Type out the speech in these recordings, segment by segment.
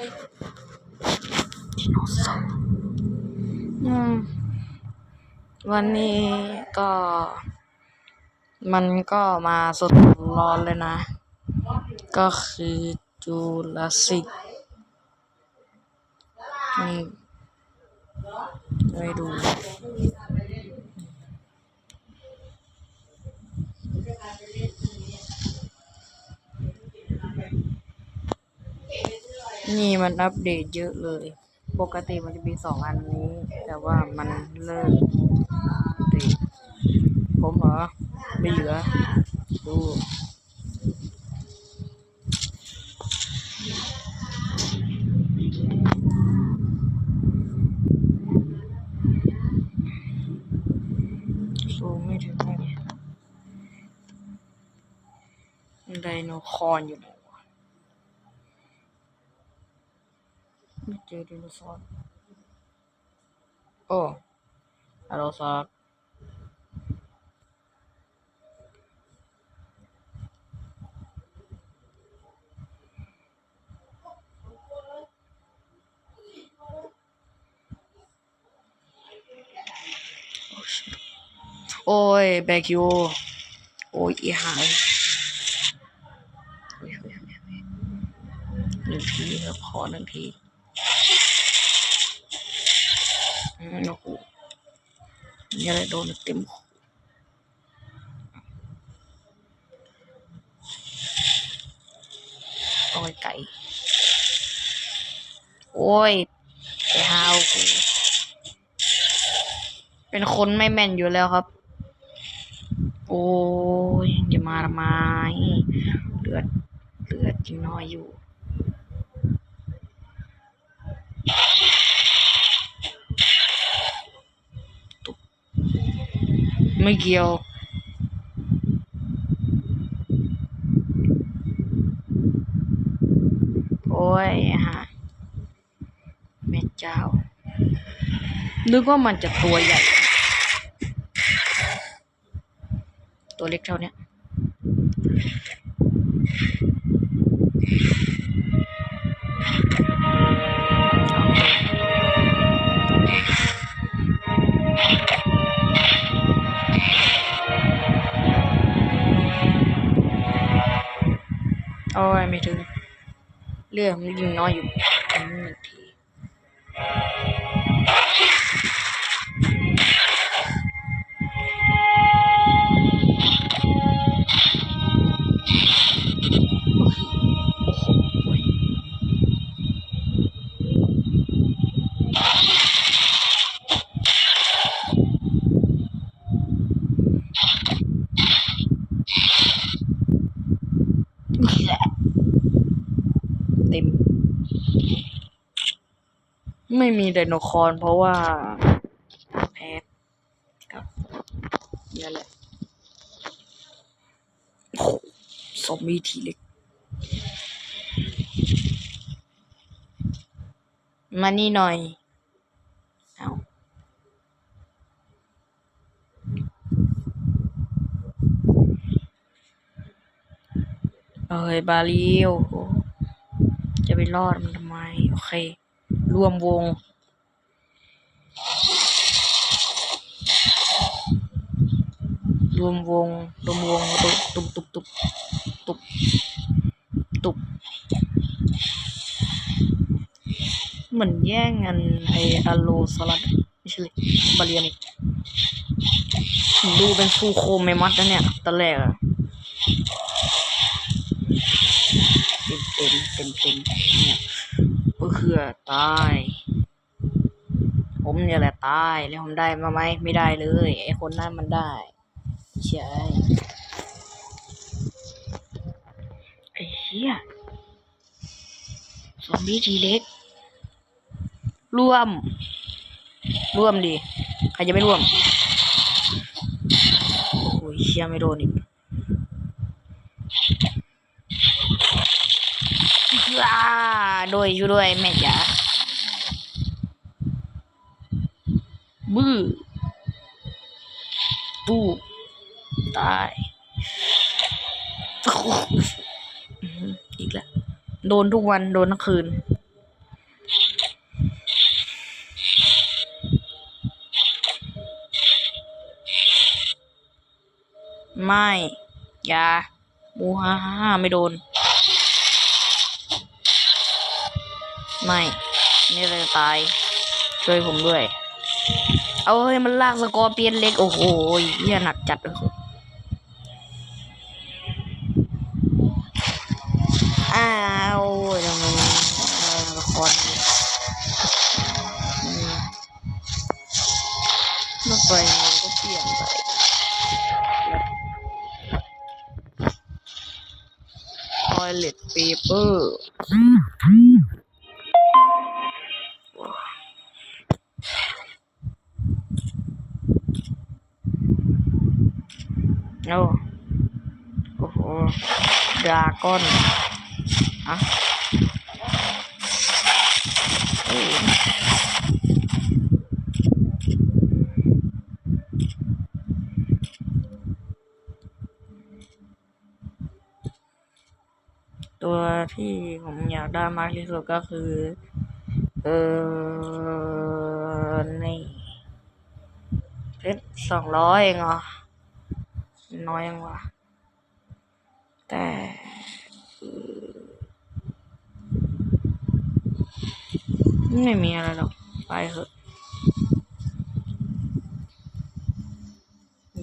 ดิโนเสาร์อืม วันนี้ก็ มันก็มาสดร้อนเลยนะ ก็คือจูราสสิกนี่ไปดู นี่มันอัปเดตเยอะเลย ปกติมันจะมีสองอันนี้ แต่ว่ามันเลิกอัปเดผมเหรอ ไม่เหลือ ดูซูไม่ถึงเลยไดโนคอนอยู่ไหนวะไม่ เจอไดโนเสาร์โอ้อะโลซอร์โอ้ยแบกยูโอ้ยอีหายหนึ่งทีครับขอหนึ่งทีอืม โอ้โหนี่อะไรโดนเต็มโอ้ยไก่ โอ้ยไอ้ฮาวกูเป็นคนไม่แม่นอยู่แล้วครับ โอ้ยอย่ามาทำไมเลือด เลือดยังน้อยอยู่ ตุ๊บ ไม่เกี่ยว โอ้ยฮะแม่เจ้า นึกว่ามันจะตัวใหญ่ ตัวเล็กเท่านี้ เรื่องมันยิงน้อยอยู่ ไม่มีไดโนคอนเพราะว่าแพ้กับนี่แหละโอ้ซอมบี้ทีเล็ก มานี่หน่อย เอาเอ้ยบาลีโอจะไปรอดมันทำไม โอเค รวมวง รวมวง รวมวงตุบตุบตุบตุบตุบตุบเหมือนแย่งกันไออะโลสลัดไม่ใช่เลยบาเลียนี่ดูเป็นฟูโคเมมัสนะเนี่ยตอนแรกอะเต็มเต็มเต็มเต็มเนี่ย ก็คือตาย ผมเนี่ยแหละตายแล้วผมได้มาไหมไม่ได้เลยไอคนนั้นมันได้ใช่ไอ้เหี้ยซอมบี้ทีเล็กร่วม ร่วมดิใครจะไม่ร่วมโอ้ยเชี่ยไม่โดนอีก ว่าโดยช่วยด้วยแม่จ๋าบื้อปูตายอีกแล้วโดนทุกวันโดนทุกคืน ไม่ อย่าบูฮ่าไม่โดน ไม่นี่เลยตาย ช่วยผมด้วย เอาเฮ้ยมันลากสกอร์เปียนเล็ก โอ้โหเหี้ยหนักจัดเลยอ้าวยังไงละครอืมรถไฟมันก็เปลี่ยนไป toilet paper โอ้โอ้โหดาก้อนอะตัวที่ผมอยากได้มากที่สุดก็คือ เออนี่เพชรสองร้อยเองเหรอ น้อยยังวะ แต่ไม่มีอะไรหรอก ไปเถอะ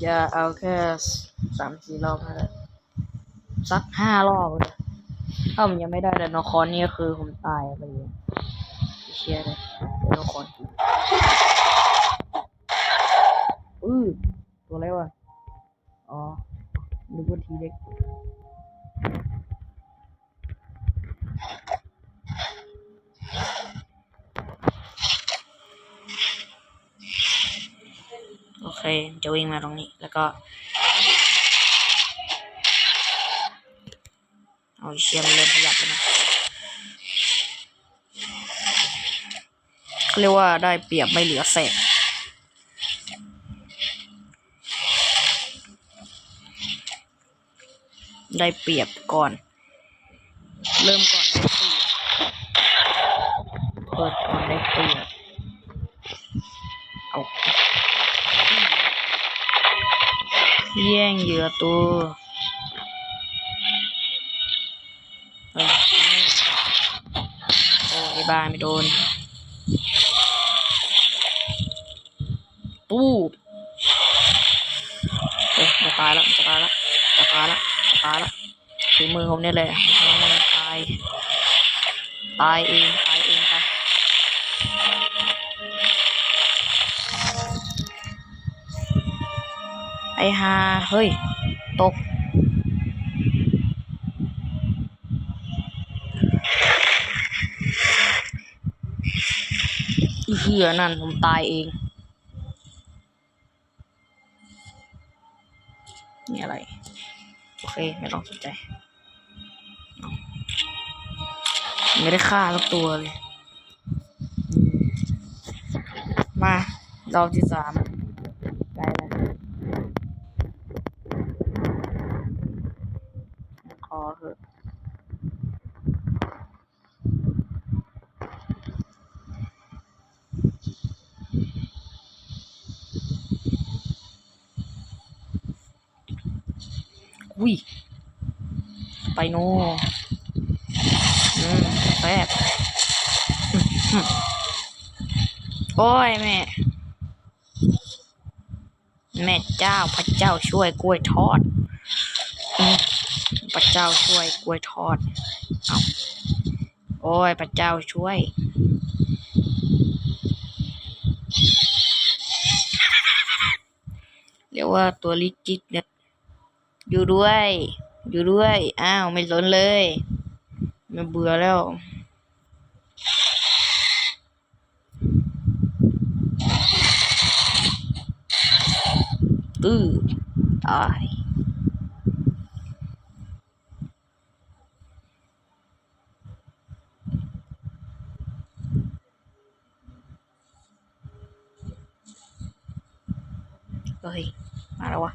อย่าเอาแค่สามสี่รอบนะสักห้ารอบเลยถ้าผมยังไม่ได้แต่นครนี่ก็คือผมตายไปเลยเชียร์เลยนอคอื นึกว่าทีเล็กโอเค จะวิ่งมาตรงนี้ แล้วก็ เอาเชียร์มันเริ่มขยับแล้วนะเรียกว่าได้เปรียบไม่เหลือเศษ ได้เปรียบก่อน เริ่มก่อนได้เปรียบเปิดก่อนได้เปรียบเอาแย่งเหยื่อตัวเฮ้ยโอ้ไอ้บ้าไม่โดนตู้เฮ้ยจะตายแล้วจะตายแล้วจะตาย แล้วจะตายล้วฝีมือผมเนี่ยแหละตาย ตายเอง ตายเองไปไอฮาเฮ้ย ตกอีเหี้ยนั่นผมตายเอง ไม่ต้องสนใจ ไม่ได้ฆ่าสักตัวเลย มาดอกที่สามได้แล้วขอเถอะอุ้ย ไปโน่อืมแป๊บอืมอืมโอ้ยแม่ แม่เจ้าพระเจ้าช่วยกล้วยทอดพระเจ้าช่วยกล้วยทอด เอาโอ้ยพระเจ้าช่วยเรียกว่าตัวลิจิตเนี่ยอยู่ด้วย อยู่ด้วย อ้าว ไม่สนเลยไม่เบื่อแล้ว ตื้อตายเฮ้ยมาแล้ววะ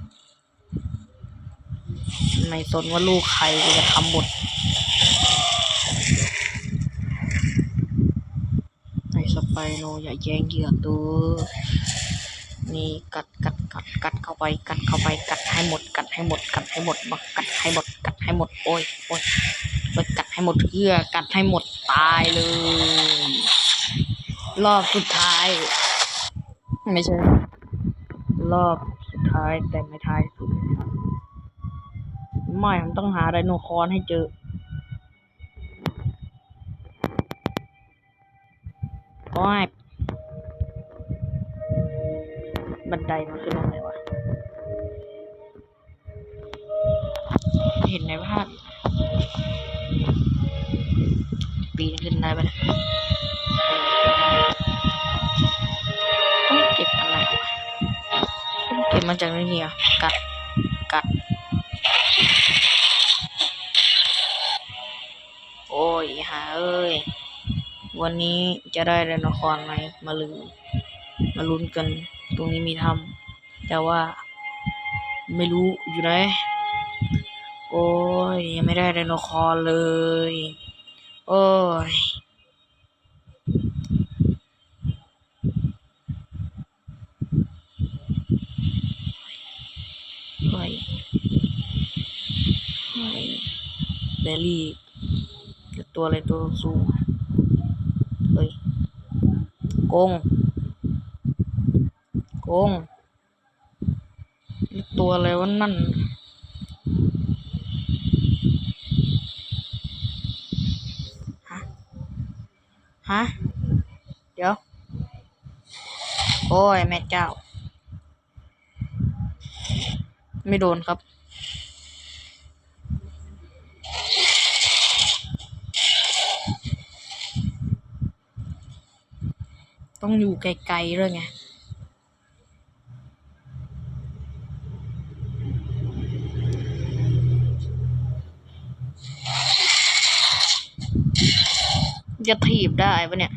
ไม่สนว่าลูกใครจะทำหมดไอ้สไปโนอย่าแย่งเหยื่อตัวนี่กัดกัดกัดกัดเข้าไปกัดเข้าไปกัดให้หมด กัดให้หมด กัดให้หมดบักกัดให้หมด กัดให้หมดโอ้ยโอ้ยโอ้ยกัดให้หมดเพื่อกัดให้หมดตายเลย รอบสุดท้าย ไม่ใช่ รอบสุดท้ายแต่ไม่ท้ายสุด ไม่ผมต้องหาไดโนคอนให้เจอ โอ้ย บันไดมันขึ้นอะไรวะ เห็นในภาพปีนขึ้นได้ปะเนี่ยต้องเก็บอะไรวะต้องเก็บมาจากนี่เหรอกัดกัด โอ้ยหาเอ้ย วันนี้จะได้ไดโนคอนไหมมาลือมาลุ้นกัน ตรงนี้มีทำแต่ว่า ไม่รู้อยู่ไหน โอ้ยยังไม่ได้ไดโนคอนเลย โอ้ย เฮ้ยเฮ้ย เบลลี่ตัวอะไรตัวสูงเฮ้ยกงกงตัวอะไรวะนั่นฮะฮะเดี๋ยว โอ้ย แม่เจ้า ไม่โดนครับ ต้องอยู่ไกลๆด้วยไงจะถีบได้ปะเนี่ย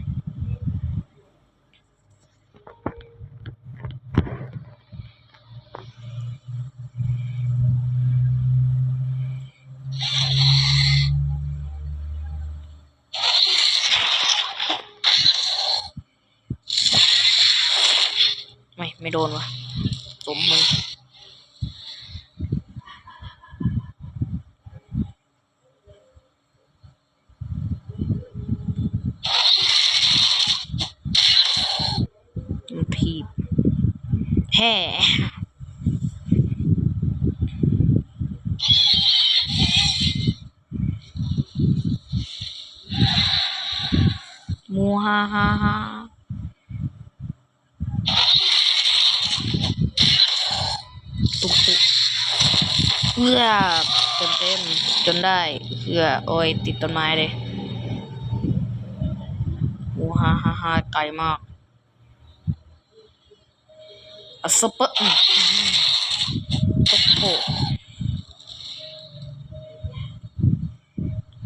ไม่โดนวะสมมือมันถีบ แห่มูฮ่าฮ่าฮ่าตุกตุก เพื่อเต็มเต็มๆจนได้เพื่อโอ้ยติดต้นไม้เลยมูฮ่าฮ่าฮ่าไกลมากอะสเปอร์อืมตกโปะ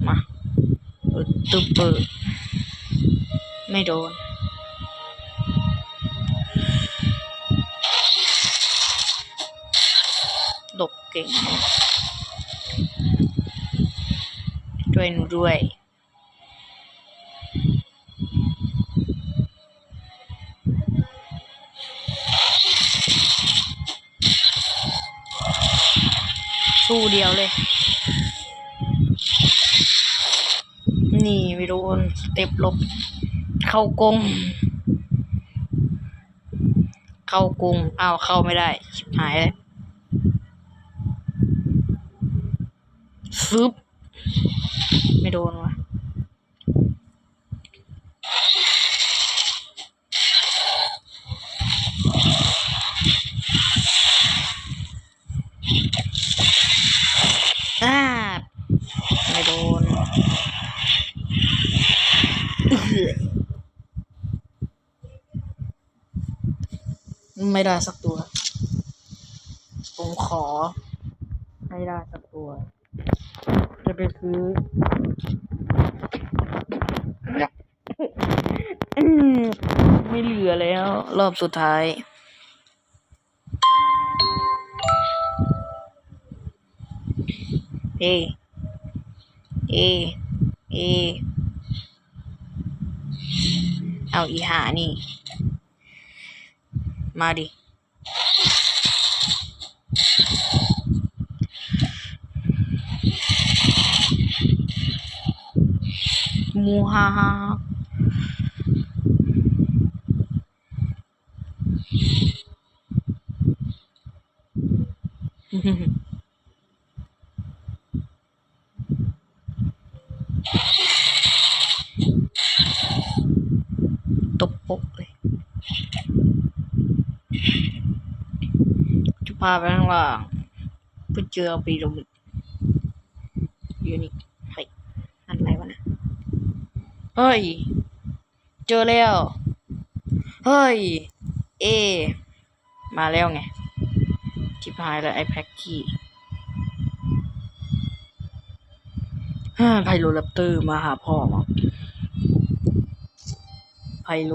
มาตึบเปิดไม่โดน เก่ง ด้วยหนูด้วยสู้เดียวเลย นี่ไม่โดนสเต็ปลบ เข้ากรงเข้ากรงอ้าวเข้าไม่ได้ ชิบหายเลย ซึบไม่โดนวะอาไม่โดนไม่ได้สักตัว ผมขอให้ได้สักตัว จะไปซื้อไม่เหลือแล้ว รอบสุดท้าย เอ เอ เอ เอาอีหานี่ มาดิ มูฮาฮาตบปกเลยจะพาไปข้างล่างเพื่อเจอไปีระมิดยูนิคเฮ้ยนั่ เฮ้ย เจอแล้ว เฮ้ย เอ มาแล้วไงชิบหายแล้วไอแพ็กกี้ฮ่าไพโรแรปเตอร์มาหาพ่อมาไพโล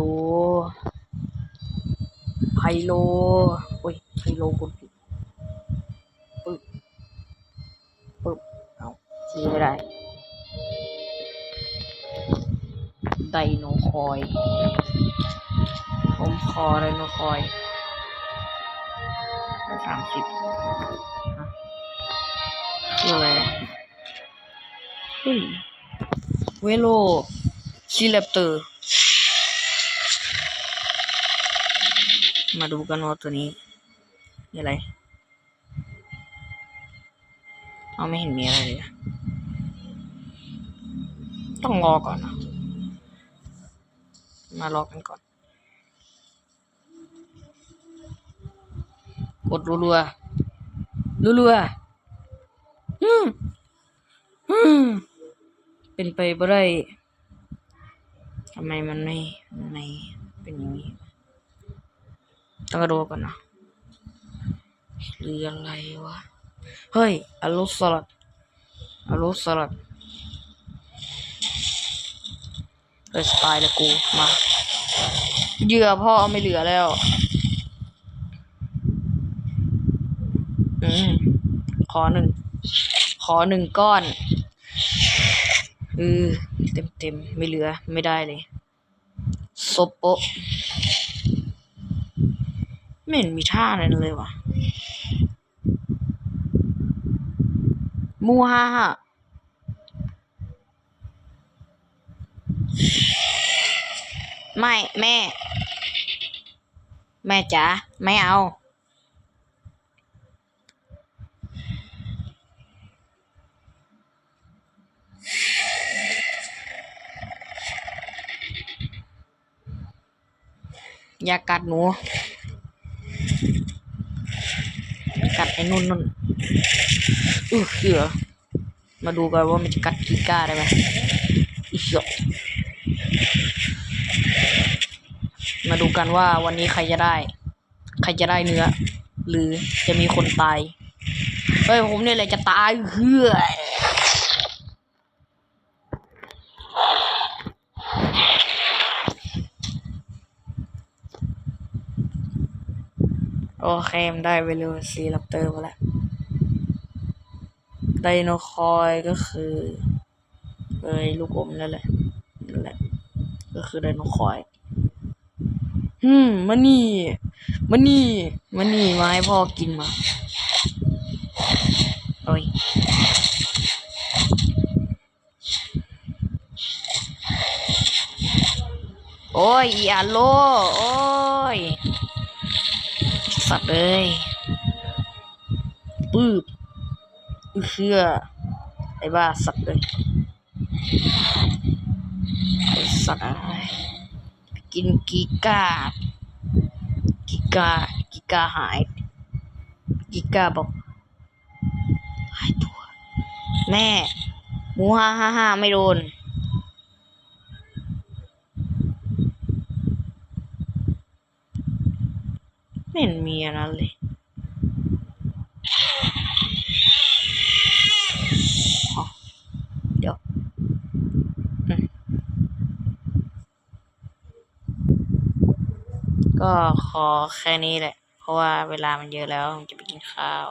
ไพโลโอ้ยไพโลกดผิดปึ๊บปึ๊บเอาชี้ไม่ได้ ไดโนคอยผมคอไดโนคอยสามสิบคืออะไรเฮ้ยเวโลซีเลปเตอร์ มาดูกันว่าตัวนี้มีอะไร เอาไม่เห็นมีอะไรเลย ต้องรอก่อนนะ มารอกันก่อน กดรัวๆรัวๆอืมอืมเป็นไปบ่ได้ทำไมมันไม่มันไม่เป็นอย่างนี้ต้องกระโดดก่อนนะหรืออะไรวะ เฮ้ยอลูสลัดอลูสลัด เฮ้ยสไตล์ละกูมาเหยื่อพ่อไม่เหลือแล้วอืมขอหนึ่ง ขอหนึ่งก้อนเออเต็มเต็มๆไม่เหลือไม่ได้เลยโซโปะไม่เห็นมีท่าอะไรเลยว่ะมูฮ่าฮ่า ไม่แม่ แม่จ๋าไม่เอา อย่ากัดหนู กัดไอ้นุ่นนุ่นอือเหือมาดูกันว่ามันจะกัดกีก้าได้ไหมอีเหี้ย มาดูกันว่าวันนี้ใครจะได้ ใครจะได้เนื้อ หรือจะมีคนตาย เฮ้ยผมเนี่ยแหละจะตายเฮือโอเคมได้เวลูซีลัปเตอร์มาแล้วไดโนคอยก็คือเอ้ยลูกอมนั่นแหละนั่นแหละ ก็คือไดโนคอย อืมมานี่มานี่มานี่มาให้พ่อกินมาโอ้ยโอ้ยอีอาโลโอ้ยสัตว์เลยปื๊บอื้อเชื่อไอ้บ้าสัตว์เลยไอ้สัตว์อะไร กินกิกากิกากิกาหาย กิกาบอกหายตัว แม่หมูห้าห้าห้าไม่โดนไม่เห็นมีอะไรเลยอ๋อเดี๋ยวอืม ก็ขอแค่นี้แหละ เพราะว่าเวลามันเยอะแล้วผมจะไปกินข้าว